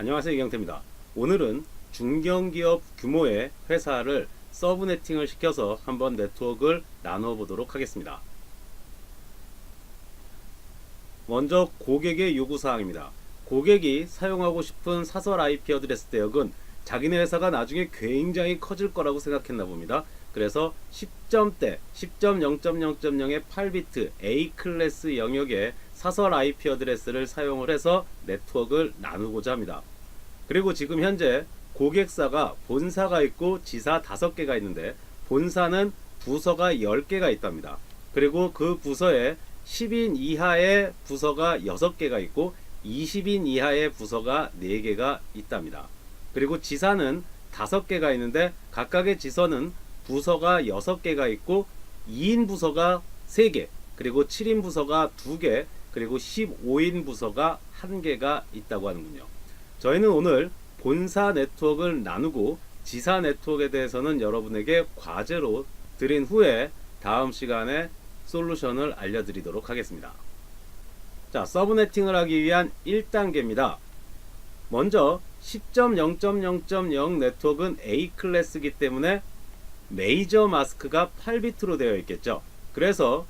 안녕하세요 이경태입니다. 오늘은 중견기업 규모의 회사를 서브네팅을 시켜서 한번 네트워크를 나눠 보도록 하겠습니다. 먼저 고객의 요구사항입니다. 고객이 사용하고 싶은 사설 IP 어드레스 대역은 자기네 회사가 나중에 굉장히 커질 거라고 생각했나 봅니다. 그래서 10점대 10.0.0.0의 8비트 A 클래스 영역의 사설 IP 어드레스를 사용을 해서 네트워크를 나누고자 합니다. 그리고 지금 현재 고객사가 본사가 있고 지사 5개가 있는데 본사는 부서가 10개가 있답니다. 그리고 그 부서에 10인 이하의 부서가 6개가 있고 20인 이하의 부서가 4개가 있답니다. 그리고 지사는 5개가 있는데 각각의 지서는 부서가 6개가 있고 2인 부서가 3개, 그리고 7인 부서가 2개, 그리고 15인 부서가 1개가 있다고 하는군요. 저희는 오늘 본사 네트워크를 나누고 지사 네트워크에 대해서는 여러분에게 과제로 드린 후에 다음 시간에 솔루션을 알려드리도록 하겠습니다. 자, 서브네팅을 하기 위한 1단계입니다. 먼저 10.0.0.0 네트워크는 A 클래스이기 때문에 메이저 마스크가 8비트로 되어 있겠죠. 그래서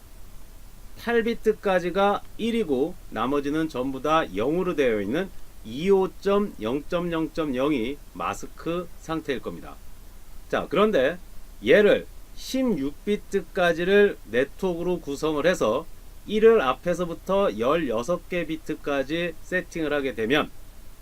8비트까지가 1이고 나머지는 전부 다 0으로 되어 있는 25.0.0.0이 마스크 상태일 겁니다. 자, 그런데 얘를 16비트까지를 네트워크로 구성을 해서 1을 앞에서부터 16개 비트까지 세팅을 하게 되면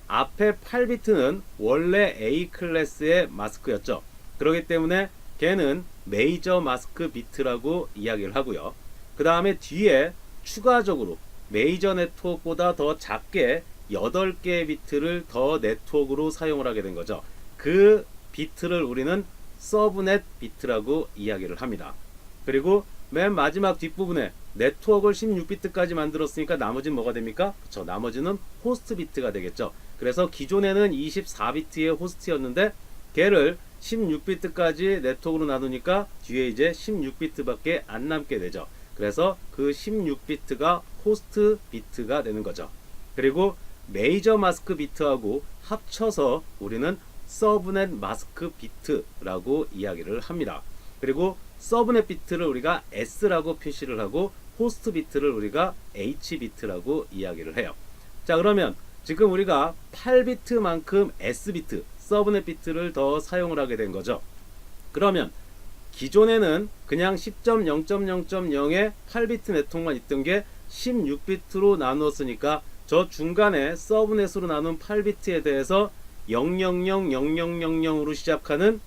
앞에 8비트는 원래 A 클래스의 마스크였죠. 그렇기 때문에 걔는 메이저 마스크 비트라고 이야기를 하고요. 그 다음에 뒤에 추가적으로 메이저 네트워크보다 더 작게 8개의 비트를 더 네트워크로 사용을 하게 된 거죠. 그 비트를 우리는 서브넷 비트라고 이야기를 합니다. 그리고 맨 마지막 뒷부분에 네트워크를 16비트까지 만들었으니까 나머지는 뭐가 됩니까? 그쵸, 나머지는 호스트 비트가 되겠죠. 그래서 기존에는 24비트의 호스트였는데 걔를 16비트까지 네트워크로 나누니까 뒤에 이제 16비트밖에 안 남게 되죠. 그래서 그 16비트가 호스트 비트가 되는 거죠. 그리고 메이저 마스크 비트하고 합쳐서 우리는 서브넷 마스크 비트라고 이야기를 합니다. 그리고 서브넷 비트를 우리가 S라고 표시를 하고 호스트 비트를 우리가 H 비트라고 이야기를 해요. 자, 그러면 지금 우리가 8비트만큼 S 비트, 서브넷 비트를 더 사용을 하게 된 거죠. 그러면 기존에는 그냥 10.0.0.0의 8비트 네트워크만 있던 게 16비트로 나누었으니까 저 중간에 서브넷으로 나눈 8비트에 대해서 0000000으로 시작하는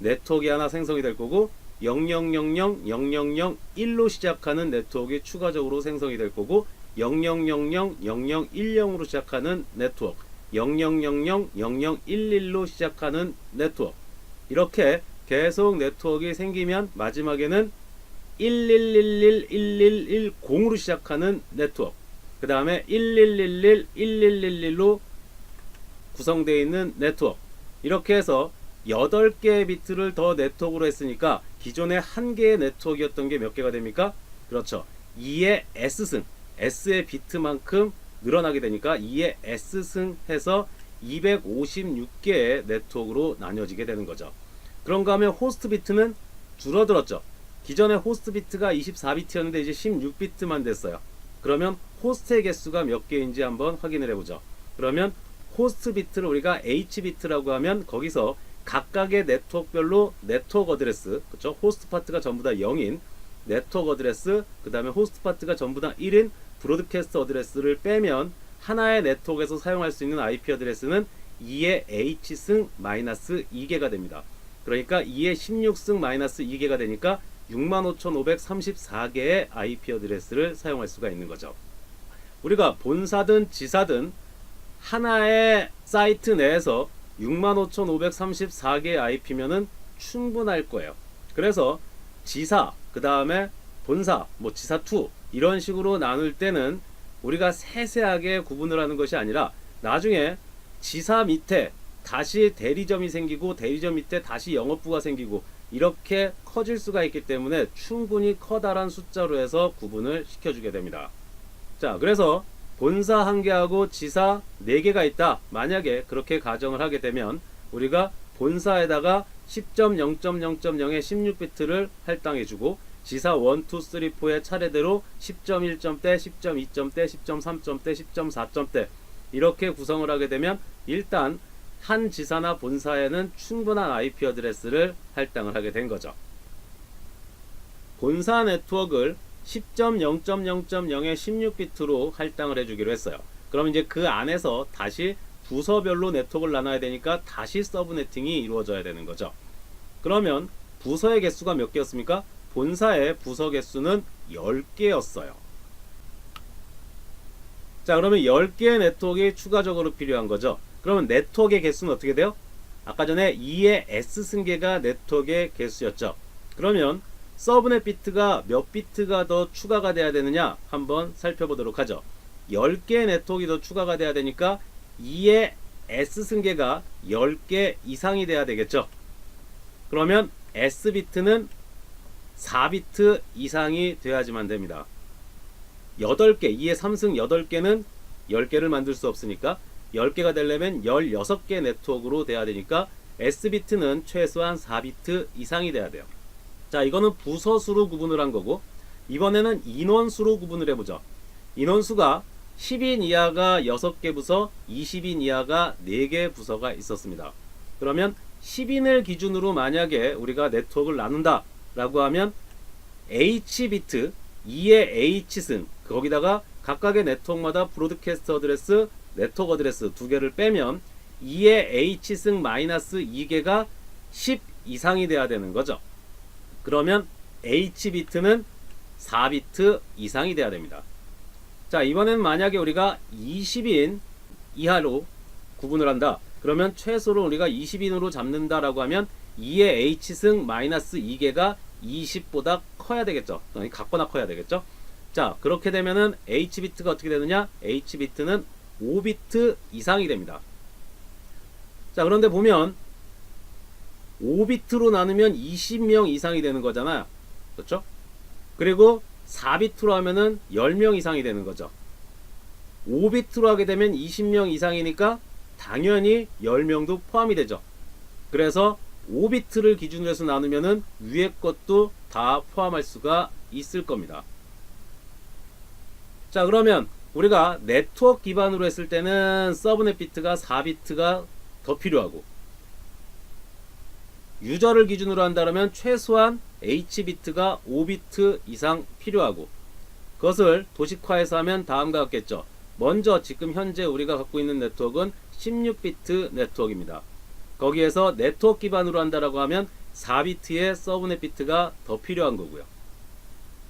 네트워크가 하나 생성이 될 거고 0000001로 시작하는 네트워크가 추가적으로 생성이 될 거고 00000010으로 시작하는 네트워크 00000011로 시작하는 네트워크. 이렇게 계속 네트워크가 생기면 마지막에는 1111110으로 시작하는 네트워크 그 다음에 11111111로 구성되어 있는 네트워크 이렇게 해서 8개의 비트를 더 네트워크로 했으니까 기존에 한 개의 네트워크였던 게 몇 개가 됩니까? 그렇죠. 2의 S승 S의 비트만큼 늘어나게 되니까 2의 S승 해서 256개의 네트워크로 나뉘어지게 되는 거죠. 그런가 하면 호스트 비트는 줄어들었죠. 기존에 호스트 비트가 24비트였는데 이제 16비트만 됐어요. 그러면 호스트의 개수가 몇 개인지 한번 확인을 해보죠. 그러면 호스트 비트를 우리가 H 비트라고 하면 거기서 각각의 네트워크별로 네트워크 어드레스, 그렇죠? 호스트 파트가 전부 다 0인 네트워크 어드레스, 그 다음에 호스트 파트가 전부 다 1인 브로드캐스트 어드레스를 빼면 하나의 네트워크에서 사용할 수 있는 IP 어드레스는 2의 H승 마이너스 2개가 됩니다. 그러니까 2의 16승 마이너스 2개가 되니까 65,534개의 IP 어드레스를 사용할 수가 있는 거죠. 우리가 본사든 지사든 하나의 사이트 내에서 65,534개의 IP면은 충분할 거예요. 그래서 지사, 그 다음에 본사, 뭐 지사2 이런 식으로 나눌 때는 우리가 세세하게 구분을 하는 것이 아니라 나중에 지사 밑에 다시 대리점이 생기고 대리점 밑에 다시 영업부가 생기고 이렇게 커질 수가 있기 때문에 충분히 커다란 숫자로 해서 구분을 시켜주게 됩니다. 자, 그래서 본사 한 개하고 지사 네 개가 있다. 만약에 그렇게 가정을 하게 되면 우리가 본사에다가 10.0.0.0의 16비트를 할당해 주고 지사 1, 2, 3, 4의 차례대로 10.1점대, 10.2점대, 10.3점대, 10.4점대 이렇게 구성을 하게 되면 일단 한 지사나 본사에는 충분한 IP 어드레스를 할당을 하게 된 거죠. 본사 네트워크를 10.0.0.0의 16비트로 할당을 해주기로 했어요. 그럼 이제 그 안에서 다시 부서별로 네트워크를 나눠야 되니까 다시 서브네팅이 이루어져야 되는 거죠. 그러면 부서의 개수가 몇 개였습니까? 본사의 부서 개수는 10개였어요. 자, 그러면 10개의 네트워크가 추가적으로 필요한 거죠. 그러면 네트워크의 개수는 어떻게 돼요? 아까 전에 2의 S 승계가 네트워크의 개수였죠. 그러면 서브넷 비트가 몇 비트가 더 추가가 돼야 되느냐 한번 살펴보도록 하죠. 10개의 네트워크가 더 추가가 돼야 되니까 2의 S 승계가 10개 이상이 돼야 되겠죠. 그러면 S 비트는 4비트 이상이 돼야지만 됩니다. 8개, 2의 3승 8개는 10개를 만들 수 없으니까 10개가 되려면 16개 네트워크로 돼야 되니까 S비트는 최소한 4비트 이상이 돼야 돼요. 자, 이거는 부서수로 구분을 한 거고 이번에는 인원수로 구분을 해보죠. 인원수가 10인 이하가 6개 부서, 20인 이하가 4개 부서가 있었습니다. 그러면 10인을 기준으로 만약에 우리가 네트워크를 나눈다 라고 하면 H비트 2의 H승 거기다가 각각의 네트워크마다 브로드캐스트 어드레스 네트워크 어드레스 두 개를 빼면 2의 H승 마이너스 2개가 10 이상이 돼야 되는 거죠. 그러면 H비트는 4비트 이상이 돼야 됩니다. 자, 이번엔 만약에 우리가 20인 이하로 구분을 한다. 그러면 최소로 우리가 20인으로 잡는다라고 하면 2의 H승 마이너스 2개가 20보다 커야 되겠죠. 같거나 커야 되겠죠. 자, 그렇게 되면은 H비트가 어떻게 되느냐? H비트는 5비트 이상이 됩니다. 자, 그런데 보면 5비트로 나누면 20명 이상이 되는 거잖아요. 그렇죠? 그리고 4비트로 하면은 10명 이상이 되는 거죠. 5비트로 하게 되면 20명 이상이니까 당연히 10명도 포함이 되죠. 그래서 5비트를 기준으로 해서 나누면은 위에 것도 다 포함할 수가 있을 겁니다. 자, 그러면 우리가 네트워크 기반으로 했을 때는 서브넷 비트가 4비트가 더 필요하고 유저를 기준으로 한다면 최소한 H비트가 5비트 이상 필요하고 그것을 도식화해서 하면 다음과 같겠죠. 먼저 지금 현재 우리가 갖고 있는 네트워크는 16비트 네트워크입니다. 거기에서 네트워크 기반으로 한다라고 하면 4비트의 서브넷 비트가 더 필요한 거고요.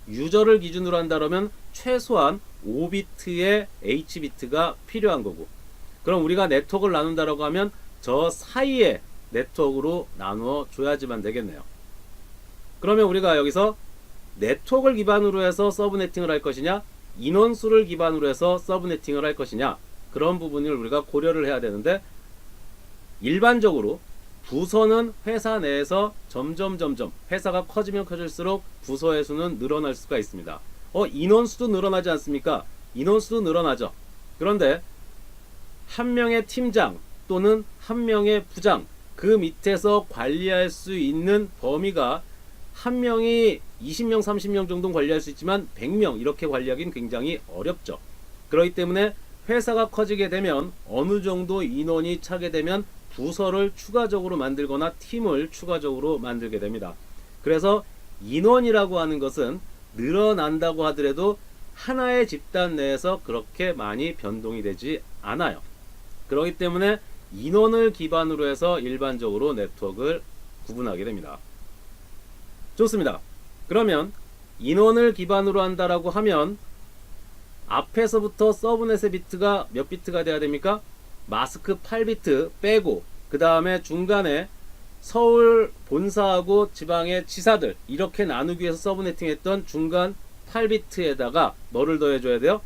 유저를 기준으로 한다면 최소한 5비트의 H비트가 필요한 거고 그럼 우리가 네트워크를 나눈다라고 하면 저 사이에 네트워크로 나누어 줘야지만 되겠네요. 그러면 우리가 여기서 네트워크를 기반으로 해서 서브네팅을 할 것이냐 인원수를 기반으로 해서 서브네팅을 할 것이냐 그런 부분을 우리가 고려를 해야 되는데 일반적으로 부서는 회사 내에서 점점 점점 회사가 커지면 커질수록 부서의 수는 늘어날 수가 있습니다. 어 인원수도 늘어나지 않습니까? 인원수도 늘어나죠. 그런데 한 명의 팀장 또는 한 명의 부장 그 밑에서 관리할 수 있는 범위가 한 명이 20명, 30명 정도 관리할 수 있지만 100명 이렇게 관리하기는 굉장히 어렵죠. 그렇기 때문에 회사가 커지게 되면 어느 정도 인원이 차게 되면 부서를 추가적으로 만들거나 팀을 추가적으로 만들게 됩니다. 그래서 인원이라고 하는 것은 늘어난다고 하더라도 하나의 집단 내에서 그렇게 많이 변동이 되지 않아요. 그렇기 때문에 인원을 기반으로 해서 일반적으로 네트워크를 구분하게 됩니다. 좋습니다. 그러면 인원을 기반으로 한다라고 하면 앞에서부터 서브넷의 비트가 몇 비트가 돼야 됩니까? 마스크 8비트 빼고 그 다음에 중간에 서울 본사하고 지방의 지사들 이렇게 나누기 위해서 서브네팅 했던 중간 8비트에다가 뭐를 더해줘야 돼요?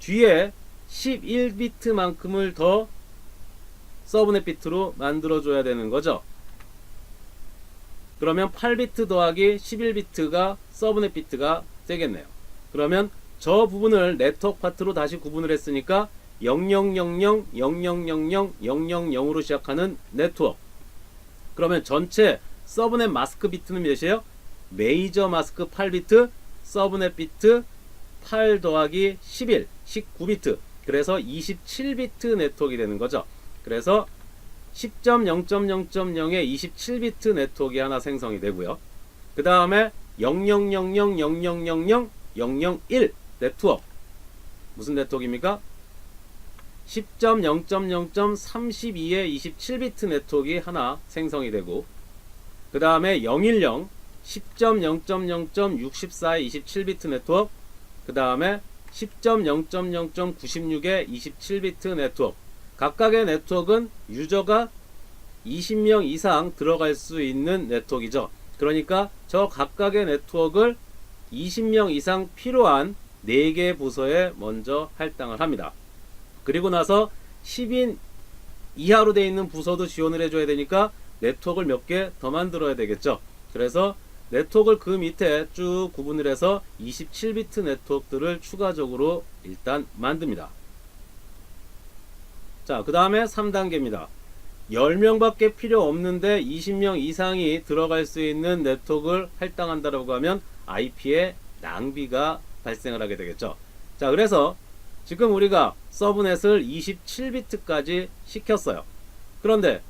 뒤에 11비트만큼을 더 서브넷 비트로 만들어줘야 되는 거죠. 그러면 8비트 더하기 11비트가 서브넷 비트가 되겠네요. 그러면 저 부분을 네트워크 파트로 다시 구분을 했으니까 0000 0000 000으로 시작하는 네트워크. 그러면 전체 서브넷 마스크 비트는 몇이에요? 메이저 마스크 8비트, 서브넷 비트 8 더하기 11, 19비트. 그래서 27비트 네트워크가 되는 거죠. 그래서 10.0.0.0의 27비트 네트워크가 하나 생성이 되고요. 그 다음에 0000000001 네트워크. 무슨 네트워크입니까? 10.0.0.32의 27비트 네트워크가 하나 생성이 되고 그 다음에 010 10.0.0.64의 27비트 네트워크 그 다음에 10.0.0.96의 27비트 네트워크 각각의 네트워크는 유저가 20명 이상 들어갈 수 있는 네트워크이죠. 그러니까 저 각각의 네트워크를 20명 이상 필요한 4개 부서에 먼저 할당을 합니다. 그리고 나서 10인 이하로 되어 있는 부서도 지원을 해줘야 되니까 네트워크를 몇 개 더 만들어야 되겠죠. 그래서 네트워크를 그 밑에 쭉 구분을 해서 27비트 네트워크들을 추가적으로 일단 만듭니다. 자, 그 다음에 3단계입니다. 10명밖에 필요 없는데 20명 이상이 들어갈 수 있는 네트워크를 할당한다라고 하면 IP의 낭비가 발생을 하게 되겠죠. 자, 그래서 지금 우리가 서브넷을 27비트까지 시켰어요. 그런데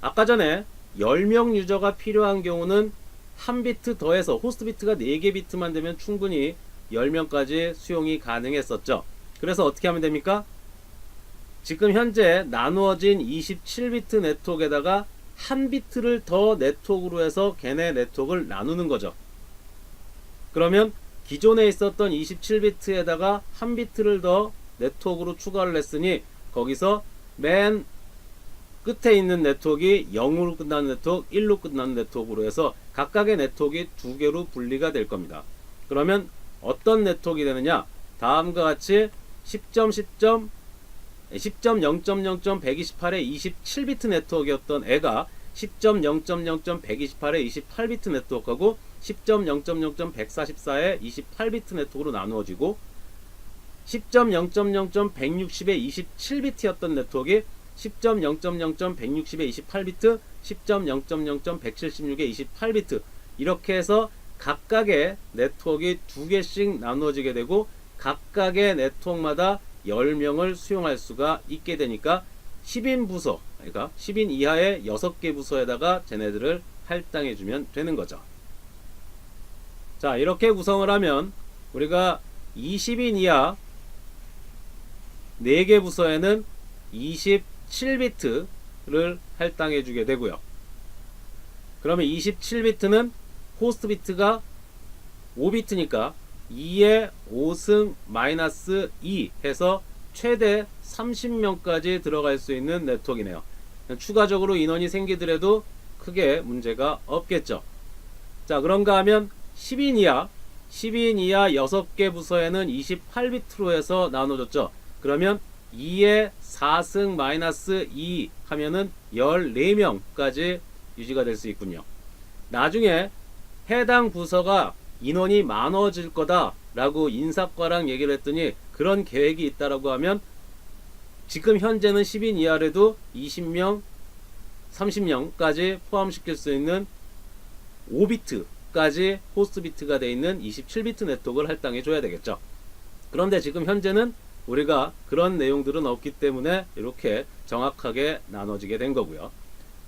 아까 전에 10명 유저가 필요한 경우는 한 비트 더해서 호스트 비트가 4개 비트만 되면 충분히 10명까지 수용이 가능했었죠. 그래서 어떻게 하면 됩니까? 지금 현재 나누어진 27비트 네트워크에다가 한 비트를 더 네트워크로 해서 걔네 네트워크를 나누는 거죠. 그러면 기존에 있었던 27비트에다가 한 비트를 더 네트워크로 추가를 했으니 거기서 맨 끝에 있는 네트워크가 0으로 끝나는 네트워크, 1로 끝나는 네트워크로 해서 각각의 네트워크가 두 개로 분리가 될 겁니다. 그러면 어떤 네트워크가 되느냐? 다음과 같이 10.10. 10.0.0.128의 27비트 네트워크였던 애가 10.0.0.128의 28비트 네트워크하고 10.0.0.144의 28비트 네트워크로 나누어지고 10.0.0.160의 27비트였던 네트워크가 10.0.0.160의 28비트, 10.0.0.176의 28비트 이렇게 해서 각각의 네트워크가 두 개씩 나누어지게 되고 각각의 네트워크마다 10명을 수용할 수가 있게 되니까 10인 부서, 그러니까 10인 이하의 6개 부서에다가 쟤네들을 할당해 주면 되는 거죠. 자, 이렇게 구성을 하면 우리가 20인 이하 4개 부서에는 27비트를 할당해 주게 되고요. 그러면 27비트는 호스트 비트가 5비트니까 2의 5승 마이너스 2 해서 최대 30명까지 들어갈 수 있는 네트워크이네요. 추가적으로 인원이 생기더라도 크게 문제가 없겠죠. 자, 그런가 하면 10인 이하, 10인 이하 6개 부서에는 28비트로 해서 나눠줬죠. 그러면 2의 4승 마이너스 2 하면은 14명까지 유지가 될 수 있군요. 나중에 해당 부서가 인원이 많아질 거다라고 인사과랑 얘기를 했더니 그런 계획이 있다라고 하면 지금 현재는 10인 이하래도 20명, 30명까지 포함시킬 수 있는 5비트까지 호스트 비트가 되어 있는 27비트 네트워크를 할당해 줘야 되겠죠. 그런데 지금 현재는 우리가 그런 내용들은 없기 때문에 이렇게 정확하게 나눠지게 된 거고요.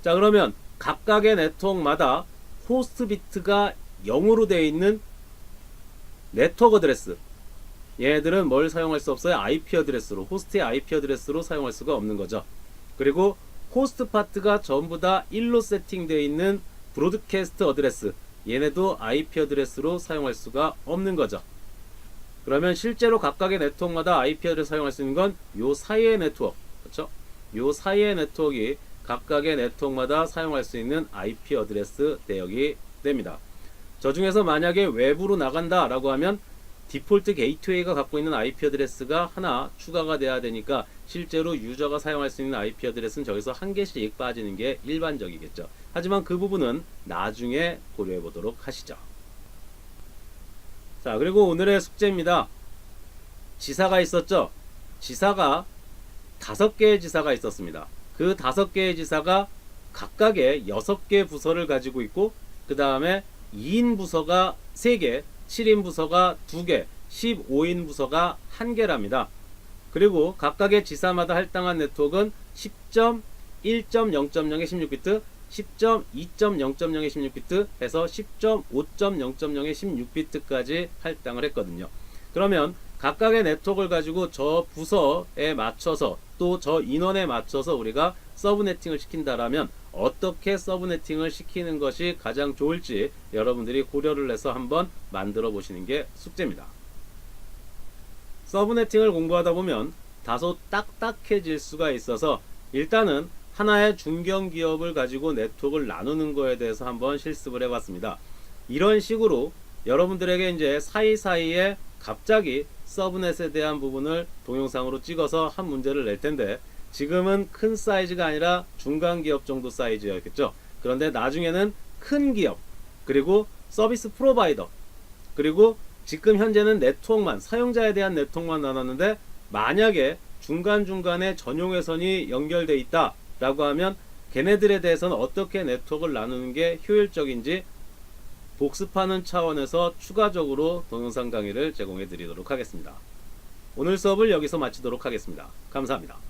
자, 그러면 각각의 네트워크마다 호스트 비트가 0으로 되어 있는 네트워크 어드레스 얘네들은 뭘 사용할 수 없어요? IP 어드레스로 호스트의 IP 어드레스로 사용할 수가 없는 거죠. 그리고 호스트 파트가 전부 다 1로 세팅되어 있는 브로드캐스트 어드레스 얘네도 IP 어드레스로 사용할 수가 없는 거죠. 그러면 실제로 각각의 네트워크마다 IP 어드레스 사용할 수 있는 건 요 사이의 네트워크 그렇죠? 요 사이의 네트워크가 각각의 네트워크마다 사용할 수 있는 IP 어드레스 내역이 됩니다. 저 중에서 만약에 외부로 나간다라고 하면 디폴트 게이트웨이가 갖고 있는 IP 어드레스가 하나 추가가 돼야 되니까 실제로 유저가 사용할 수 있는 IP 어드레스는 저기서 한 개씩 빠지는 게 일반적이겠죠. 하지만 그 부분은 나중에 고려해 보도록 하시죠. 자, 그리고 오늘의 숙제입니다. 지사가 있었죠. 지사가 다섯 개의 지사가 있었습니다. 그 다섯 개의 지사가 각각의 여섯 개 부서를 가지고 있고 그 다음에 2인 부서가 3개, 7인 부서가 2개, 15인 부서가 1개랍니다. 그리고 각각의 지사마다 할당한 네트워크는 10.1.0.0의 16비트, 10.2.0.0의 16비트 해서 10.5.0.0의 16비트까지 할당을 했거든요. 그러면 각각의 네트워크를 가지고 저 부서에 맞춰서 또 저 인원에 맞춰서 우리가 서브네팅을 시킨다라면 어떻게 서브네팅을 시키는 것이 가장 좋을지 여러분들이 고려를 해서 한번 만들어 보시는 게 숙제입니다. 서브네팅을 공부하다 보면 다소 딱딱해질 수가 있어서 일단은 하나의 중견 기업을 가지고 네트워크를 나누는 거에 대해서 한번 실습을 해봤습니다. 이런 식으로 여러분들에게 이제 사이사이에 갑자기 서브넷에 대한 부분을 동영상으로 찍어서 한 문제를 낼 텐데 지금은 큰 사이즈가 아니라 중간 기업 정도 사이즈였겠죠. 그런데 나중에는 큰 기업 그리고 서비스 프로바이더 그리고 지금 현재는 네트워크만 사용자에 대한 네트워크만 나눴는데 만약에 중간중간에 전용 회선이 연결돼 있다 라고 하면 걔네들에 대해서는 어떻게 네트워크를 나누는 게 효율적인지 복습하는 차원에서 추가적으로 동영상 강의를 제공해 드리도록 하겠습니다. 오늘 수업을 여기서 마치도록 하겠습니다. 감사합니다.